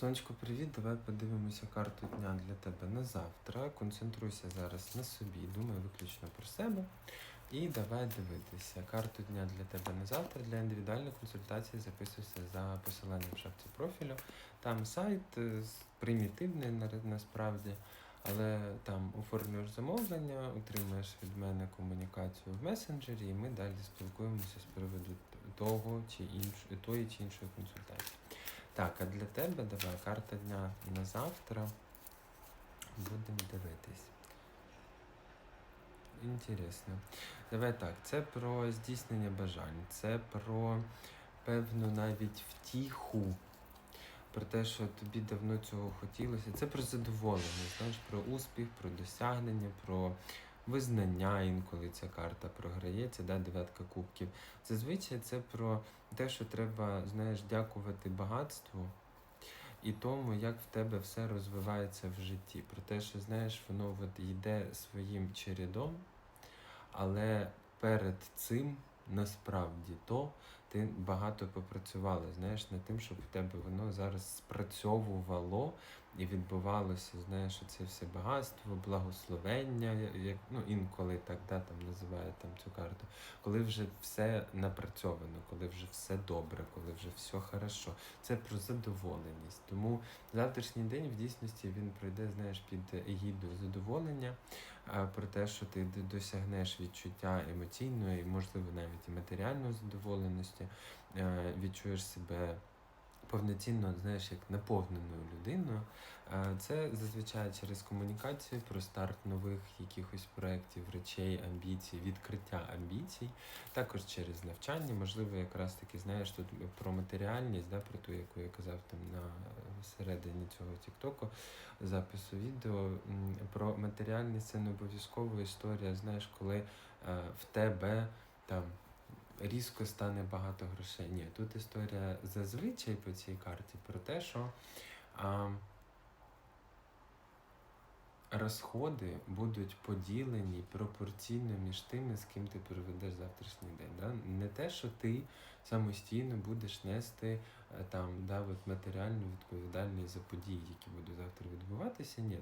Сонечко, привіт. Давай подивимося карту дня для тебе на завтра. Концентруйся зараз на собі, думай виключно про себе. І давай дивитися. Карту дня для тебе на завтра. Для індивідуальної консультації записуйся за посиланням в шапці профілю. Там сайт е, примітивний на- насправді, але там оформлюєш замовлення, отримаєш від мене комунікацію в месенджері, і ми далі спілкуємося з приводу того чи іншої, тої чи іншої консультації. Так, а для тебе давай карта дня на завтра. Будемо дивитись. Інтересно. Давай так, це про здійснення бажань, це про певну навіть втіху, про те, що тобі давно цього хотілося. Це про задоволення, знаєш, про успіх, про досягнення, про визнання інколи ця карта програється, да, дев'ятка кубків. Зазвичай це про те, що треба, знаєш, дякувати багатству і тому, як в тебе все розвивається в житті. Про те, що знаєш, воно от йде своїм чередом, але перед цим насправді то ти багато попрацювала, знаєш, над тим, щоб в тебе воно зараз спрацьовувало і відбувалося, знаєш, це все багатство, благословення, як ну інколи так да, там називають там цю карту коли вже все напрацьовано, коли вже все добре, коли вже все хорошо. Це про задоволеність. Тому завтрашній день в дійсності він пройде, знаєш, під егіду задоволення, про те, що ти досягнеш відчуття емоційної, можливо, навіть і матеріальної задоволеності, е, відчуєш себе. Повноцінно, знаєш, як наповненою людиною. Е, Це зазвичай через комунікацію про старт нових якихось проєктів, речей, амбіцій, відкриття амбіцій, також через навчання, можливо, якраз таки знаєш тут про матеріальність, да, про ту, яку я казав там на середині цього тіктоку запису відео. Про матеріальність це не обов'язково історія, знаєш, коли е, в тебе там різко стане багато грошей. Ні, тут історія зазвичай по цій карті про те, що а, розходи будуть поділені пропорційно між тими, з ким ти проведеш завтрашній день. Да? Не те, що ти самостійно будеш нести е, там, да, от матеріальну відповідальність за події, які будуть завтра відбуватися. Ні,